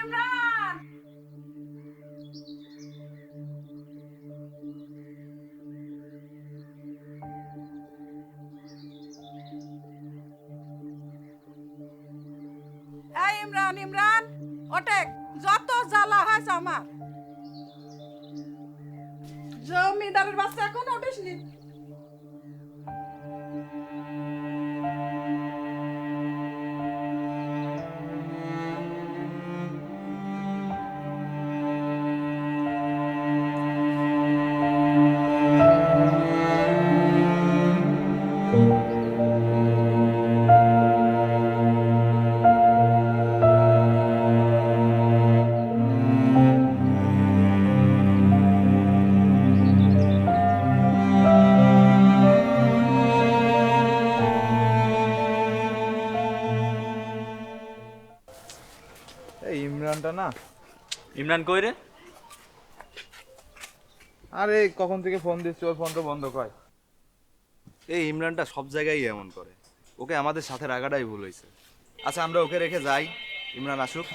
ইমরান ইমরান ইমরান ওটে যত জ্বালা হয়েছে আমার। জমিদারের বাচ্চা এখন উঠিসনি? এই ইমরানটা না? ইমরান কই রে? আরে কখন থেকে ফোন দিচ্ছি ওর ফোন তো বন্ধ কয়। এই ইমরানটা সব জায়গায় এমন করে। ওকে আমাদের সাথে রাখাটাই ভুল হয়েছে। আচ্ছা আমরা ওকে রেখে যাই। ইমরান আসুক।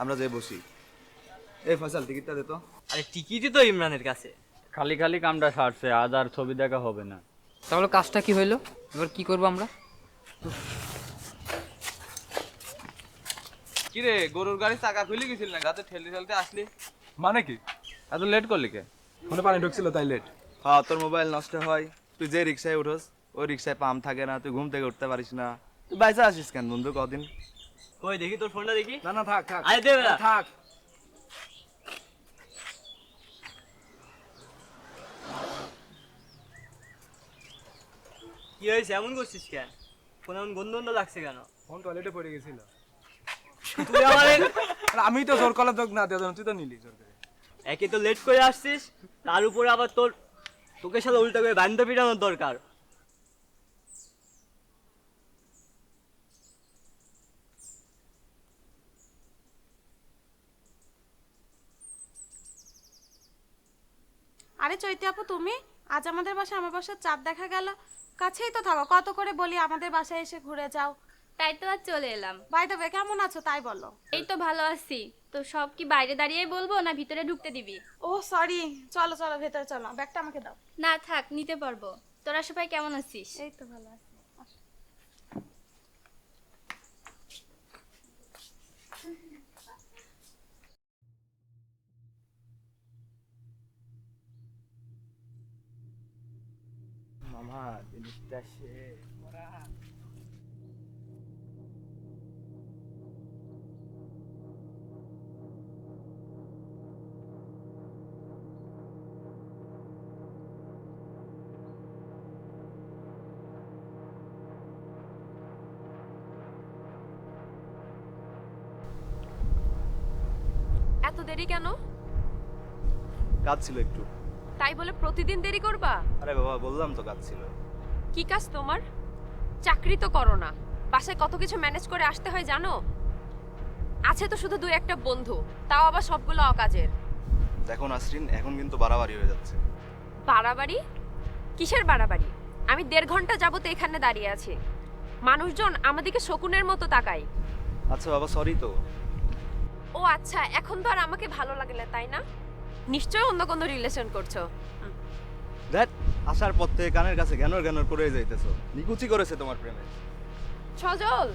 আমরা যে বসি। এই ফয়সাল টিকিটটা দে তো। আরে টিকিটই তো ইমরানের কাছে। খালি খালি কামটা সারছে আজ আর ছবি দেখা হবে না। তাহলে কাজটা কি হইল? এবার কি করব আমরা? কি রে গরুর গাড়ি চাকা খুলে গেছিল না গাছে ঠেলতে ঠেলতে আসলি। মানে কি? এত লেট করলি কে? ফোনে পানি ঢুকছিল তাই লেট হ্যাঁ তোর মোবাইল নষ্ট হয়। তুই যে রিক্সায় উঠোস ওই রিক্সায় পাম্প থাকে না তুই ঘুম থেকে উঠতে পারিস না। তুই বাইসে আসিস কেন বন্ধু কদিন? কই দেখি তোর ফোনটা দেখি? না না থাক থাক। আরে দে। থাক। কি হয়েছে এমন করছিস কেন ফোন এমন গন্ধ গন্ধ লাগছে কেন? ফোন টয়লেটে পড়ে গেছিল। তুই আমারে আমি তো জোর কলা তোকে না দিয়ে তুই তো নিলি জোর করে। একে তো লেট করে আসছিস তার উপরে আবার তোর তোকে সাথে উল্টা করে বান্ধব পিটানোর দরকার। আরে চৈতি আপু তুমি? আজ আমাদের বাসায় আমার বাসার চাঁদ দেখা গেল। কাছেই তো থাকো কত করে বলি আমাদের বাসায় এসে ঘুরে যাও। তাই তো আর চলে এলাম। বাই দেবে কেমন আছো? তাই বলো। এই তো ভালো আছি। তো সব কি বাইরে দাঁড়িয়ে বলব না ভিতরে ঢুকতে দিবি? ও সরি চলো চলো ভেতরে চলো। ব্যাগটা আমাকে দাও। না থাক নিতে পারব। তোরা সবাই কেমন আছিস? এই তো ভালো আছি। মামা জিনিসটা সে। এত দেরি কেন? কাজ ছিল একটু। তাই বলে প্রতিদিন দেরি করবা? আরে বাবা বললাম তো কাজ ছিল কি কাজ তোমার? চাকরি তো করো না। বাসায় কত কিছু ম্যানেজ করে আসতে হয় জানো? আছে তো শুধু দুই একটা বন্ধু তাও আবার সবগুলো অকাজের। দেখো নাসরিন এখন কিন্তু বাড়াবাড়ি হয়ে যাচ্ছে। বাড়াবাড়ি? কিসের বাড়াবাড়ি? আমি দেড় ঘণ্টা যাবত এখানে দাঁড়িয়ে আছি। মানুষজন আমাদেরকে শকুনের মতো তাকায়। আচ্ছা বাবা সরি তো। ও আচ্ছা এখন তো আর আমাকে ভালো লাগে না তাই না? নিশ্চয় অন্য কোনো রিলেশন করছ। দেখ আসার পর থেকে কানের কাছে জ্ঞানর জ্ঞানর করে যাইতেছো। নিকুচি করেছে তোমার প্রেমে। সজল!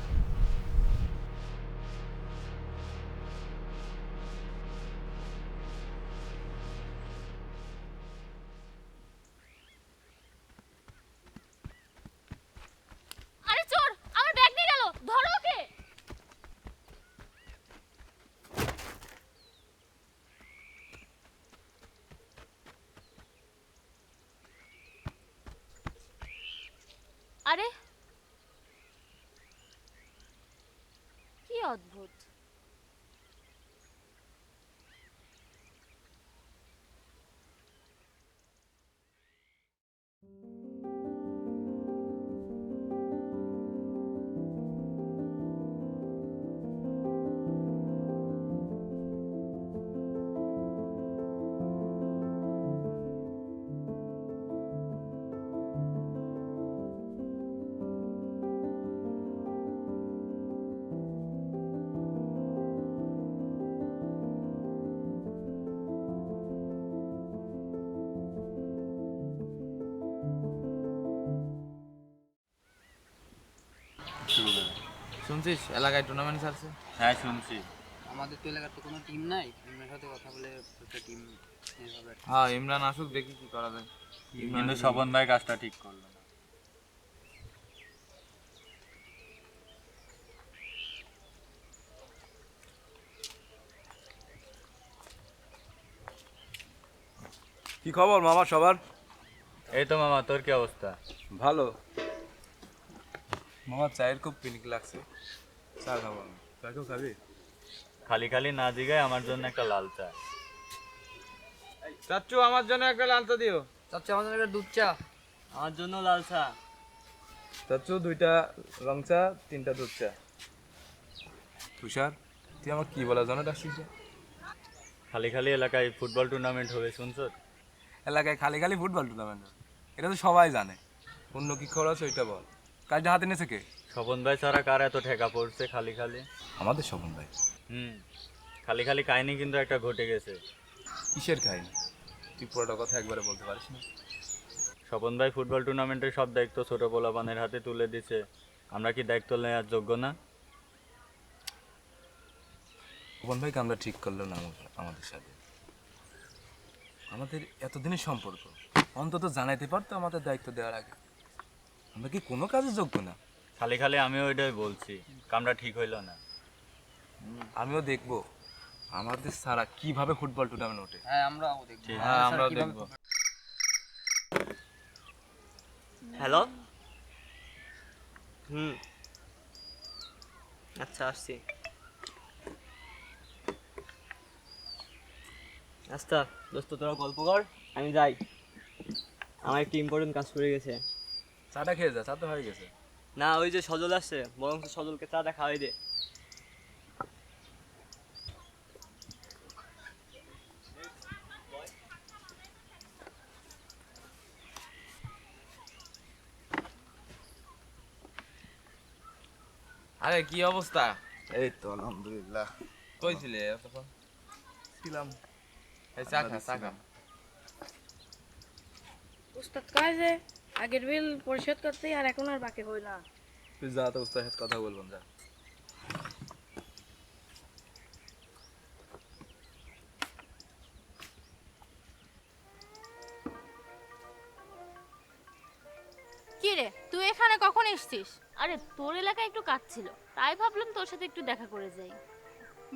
আরে কি অদ্ভুত। শুনছিস? এলাকায় টুর্নামেন্ট ছাড়ছে হ্যাঁ শুনছি। আমাদের তো এলাকার তো কোনো টিম নাই। টিমের সাথে কথা বলে একটা টিম হ্যাঁ ইমরান আসুক দেখি কি করা যায়। কিন্তু স্বপন ভাই কাজটা ঠিক করল কি খবর মামা সবার? এই তো মামা তোর কি অবস্থা? ভালো। মামা চায়ের খুব পিনিক লাগছে। চা খাব আমি। চা কেউ খাবি? খালি খালি না জিগায় আমার জন্য একটা লাল চা। চাচ্চু আমার জন্য একটা লালচা দিও। চাচ্ছি আমাদের একটা দুধ চা। আমার জন্য লাল চা। চাচ্ছু দুইটা রং চা তিনটা দুধ চা। তুষার তুই আমার কি বলা জানো ডাকছিস খালি খালি এলাকায় ফুটবল টুর্নামেন্ট হবে শুনছো? এলাকায় খালি খালি ফুটবল টুর্নামেন্ট এটা তো সবাই জানে। অন্য কি খরচ ওইটা বল। কাজটা হাতে নিয়েছে কে? স্বপন ভাই ছাড়া কার এত ঠেকা পড়ছে খালি খালি? আমাদের স্বপন ভাই। হুম খালি খালি কাহিনী কিন্তু একটা ঘটে গেছে। কিসের খাইনি তুই পুরোটা কথা একবারে বলতে পারিস না। স্বপন ভাই ফুটবল টুর্নামেন্টের সব দায়িত্ব ছোট পোলাপানের হাতে তুলে দিছে আমরা কি দায়িত্ব নেওয়ার যোগ্য না? স্বপন ভাইকে আমরা ঠিক করল না আমাদের- আমাদের সাথে। আমাদের এতদিনের সম্পর্ক। অন্তত জানাইতে পারতো আমাদের দায়িত্ব দেওয়ার আগে। আমরা কি কোনো কাজে যোগ্য না? খালি খালি আমিও ওইটাই বলছি কামটা ঠিক হইল না। আমিও দেখব আমাদের সারা কীভাবে ফুটবল টুর্নামেন্ট ওঠে। হ্যাঁ আমরাও দেখব। হ্যাঁ আমরাও দেখব। হ্যালো? হুম। আচ্ছা আসছি। আচ্ছা দোস্ত তোরা গল্প কর আমি যাই। আমার একটু ইম্পর্টেন্ট কাজ করে গেছে। চাটা খেয়ে যা চা তো হয়ে গেছে। না ওই যে সজল আসছে বরং সজলকে চাটা খাওয়াই দে। আরে কি অবস্থা? এই তো আলহামদুলিল্লাহ। কই ছিলে এতক্ষণ? ছিলাম। এই চা খা চা খা। উস্তাদ যে? আগের বিল পরিশোধ করতে আর এখন আর বাকি হই না। তুই যা তো উস্তাদের সাথে কথা বলবেন যা। কি রে তুই এখানে কখন এসছিস? আরে তোর এলাকায় একটু কাজ ছিল তাই ভাবলাম তোর সাথে একটু দেখা করে যাই।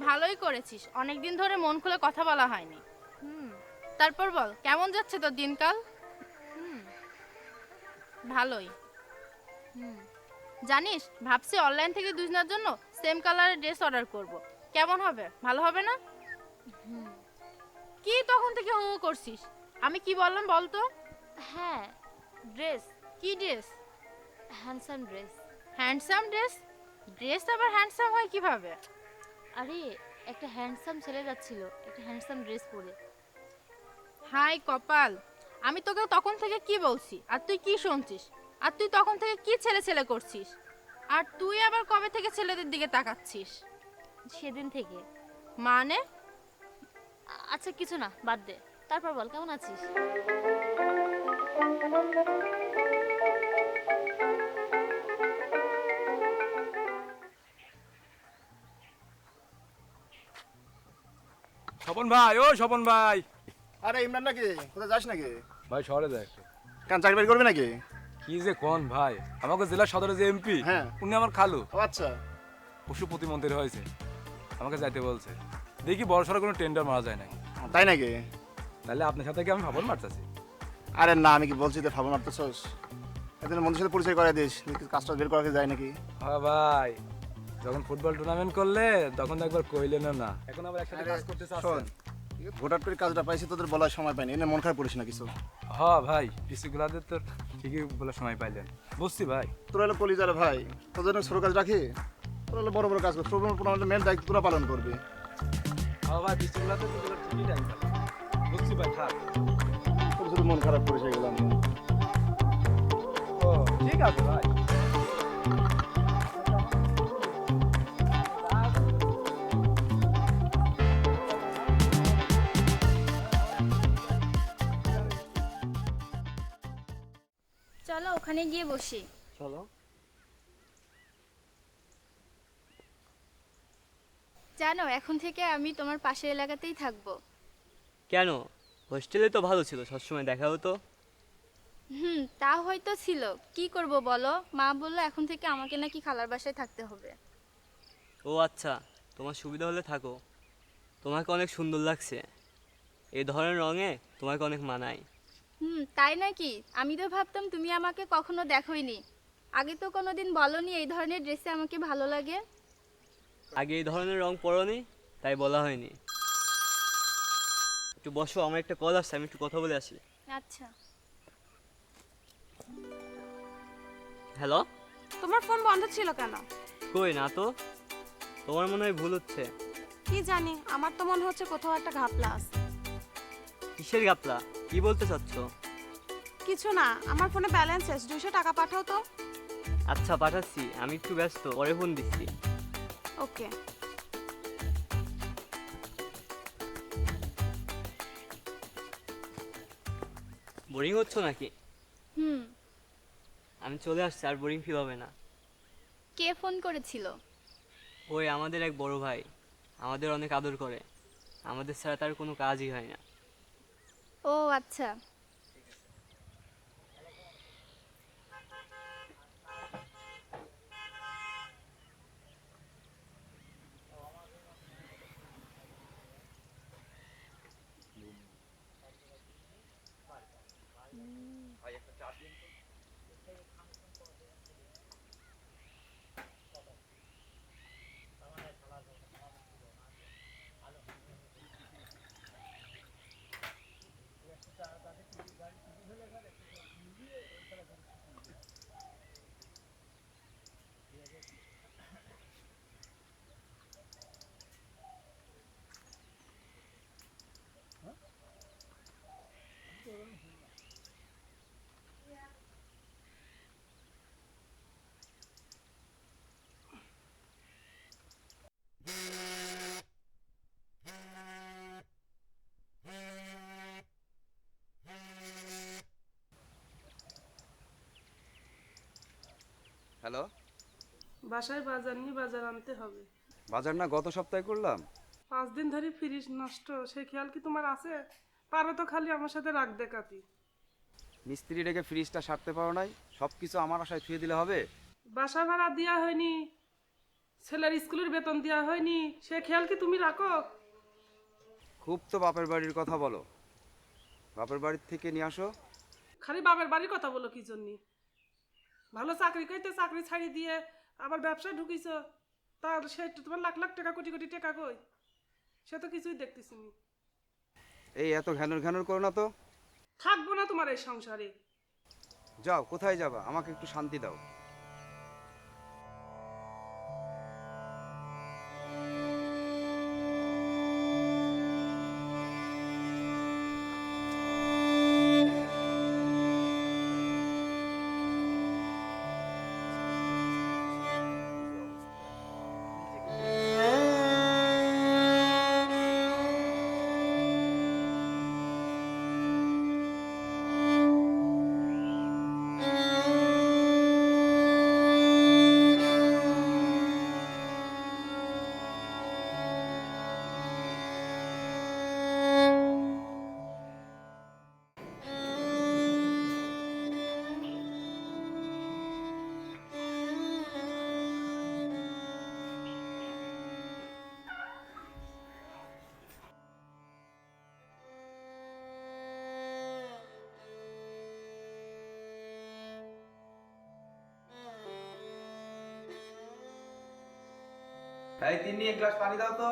ভালোই করেছিস অনেক দিন ধরে মন খুলে কথা বলা হয়নি। হুম তারপর বল কেমন যাচ্ছে তোর দিনকাল? ভালোই। হুম। জানিস ভাবছি অনলাইন থেকে দুজনের জন্য সেম কালারের ড্রেস অর্ডার করব। কেমন হবে? ভালো হবে না? কি তখন থেকে হু করছিস? আমি কি বললাম বল তো? হ্যাঁ। ড্রেস কি dress handsome dress handsome dress dress আবার হ্যান্ডসাম হয় কীভাবে? আরে একটা হ্যান্ডসাম ছেলে যাচ্ছিল একটা হ্যান্ডসাম ড্রেস পরে। হাই কপাল। আমি তোকে তখন থেকে কি বলছি? আর তুই কি শুনছিস? আর তুই তখন থেকে কি ছেলে ছেলে করছিস? আর তুই আবার কবে থেকে ছেলেদের দিকে তাকাচ্ছিস? সেদিন থেকে। মানে? আচ্ছা কিছু না বাদ দে। তারপর বল কেমন আছিস? স্বপন ভাই ও স্বপন ভাই। আরে ইমরান নাকি কোথায় যাস নাকি? ভাই শহরে যায় একটু কেন চাকরি বাকরি করবি নাকি? কি যে কোন ভাই? আমাকে জেলা সদরে যে এমপি হ্যাঁ। উনি আমার খালু। ও আচ্ছা। পশু প্রতিমন্ত্রী হয়েছে। আমাকে যাইতে বলছে। দেখি বড় সড়ো কোনো টেন্ডার মারা যায় নাকি। তাই নাকি? তাহলে আপনার সাথে কি আমি ভাবন মারতেছি? আরে না আমি কি বলছি তো ভাবো মারতেছস? এদের বন্ধুর সাথে পরিচয় করে দিস কাজটা বের করা যায় নাকি? হ্যাঁ ভাই যখন ফুটবল টুর্নামেন্ট করলে তখন একবার কইলেন না। এখন আবার একসাথে কাজ করতে চাচ্ছেন। হঠাৎ করে কাজটা পাইছি তোদের বলার সময় পাইনি। এনে মন খারাপ করিস না কিছু। হ্যাঁ ভাই পিসিগুলাদের তো ঠিকই বলার সময় পাইলেন। বুঝছি ভাই। তোরা হলো কলিজার ভাই তোদের জন্য ছোট কাজ রাখি? তোরা হলো বড় বড় কাজ কর ছোট বড় মেন দায়িত্ব তোরা পালন করবি। হ্যাঁ ভাই পিসিগুলাতে তো ঠিকই টাইম বুঝছি ভাই থাক। তোর শুধু মন খারাপ করিস এগুলো ও ঠিক আছে ভাই। ওখানে গিয়ে বসি। চলো। জানো এখন থেকে আমি তোমার পাশের এলাকাতেই থাকব। কেন? হোস্টেলে তো ভালো ছিল সবসময় দেখা হতো। হুম তা হয়তো ছিল। কি করব বলো? মা বলল এখন থেকে আমাকে নাকি খালার বাসায় থাকতে হবে। ও আচ্ছা তোমার সুবিধা হলে থাকো। তোমাকে অনেক সুন্দর লাগছে। এই ধরনের রঙে তোমাকে অনেক মানায়। হুম তাই নাকি? আমি তো ভাবতাম তুমি আমাকে কখনো দেখোইনি। আগে তো কোনোদিন বলনি এই ধরনের ড্রেসে আমাকে ভালো লাগে। আগে এই ধরনের রং পরনি তাই বলা হয়নি। একটু বসো আমার একটা কল আসছে আমি একটু কথা বলে আসি। আচ্ছা। হ্যালো? তোমার ফোন বন্ধ ছিল কেন? কই না তো? তোমার মনে হয় ভুল হচ্ছে। কি জানি আমার তো মনে হচ্ছে কোথাও একটা ঘাপলা আছে। কিসের গাপলা কি বলতে চাচ্ছ? কিছু না আমার ফোনে ব্যালেন্স শেষ দুইশো টাকা পাঠাও তো। আচ্ছা পাঠাচ্ছি আমি একটু ব্যস্ত পরে ফোন দিচ্ছি। ওকে। বোরিং হচ্ছ নাকি? হুম। আমি চলে আসছি আর বোরিং ফিল হবে না। কে ফোন করেছিল? ওই আমাদের এক বড় ভাই আমাদের অনেক আদর করে। আমাদের ছাড়া তার কোনো কাজই হয় না। ও আচ্ছা। হ্যালো? বাসায় বাজার নিয়ে বাজার আনতে হবে। বাজার না গত সপ্তাহে করলাম। পাঁচ দিন ধরে ফ্রিজ নষ্ট সেই খেয়াল কি তোমার আছে? পারো তো খালি আমার সাথে রাগ দেখাতি। মিস্ত্রি ডেকে ফ্রিজটা সারতে পারো নাই সব কিছু আমার আশায় ছুঁয়ে দিলে হবে? বাসা ভাড়া দেওয়া হয়নি ছেলের স্কুলের বেতন দেওয়া হয়নি সে খেয়াল কি তুমি রাখো? খুব তো বাপের বাড়ির কথা বলো। বাপের বাড়ির থেকে নিয়ে আসো। খালি বাবার বাড়ির কথা বলো কি জন্যে? ভালো চাকরি করতে চাকরি ছাড়ি দিয়ে আবার ব্যবসায় ঢুকিছ তার সে তোমার লাখ লাখ টাকা কোটি কোটি টাকা কই? সে তো কিছুই দেখতেছি নি। এই এত ঘ্যানর ঘ্যানর করো না তো। থাকব না তোমার এই সংসারে। যাও কোথায় যাবা? আমাকে একটু শান্তি দাও। এই তিন্নি এক গ্লাস পানি দাও তো।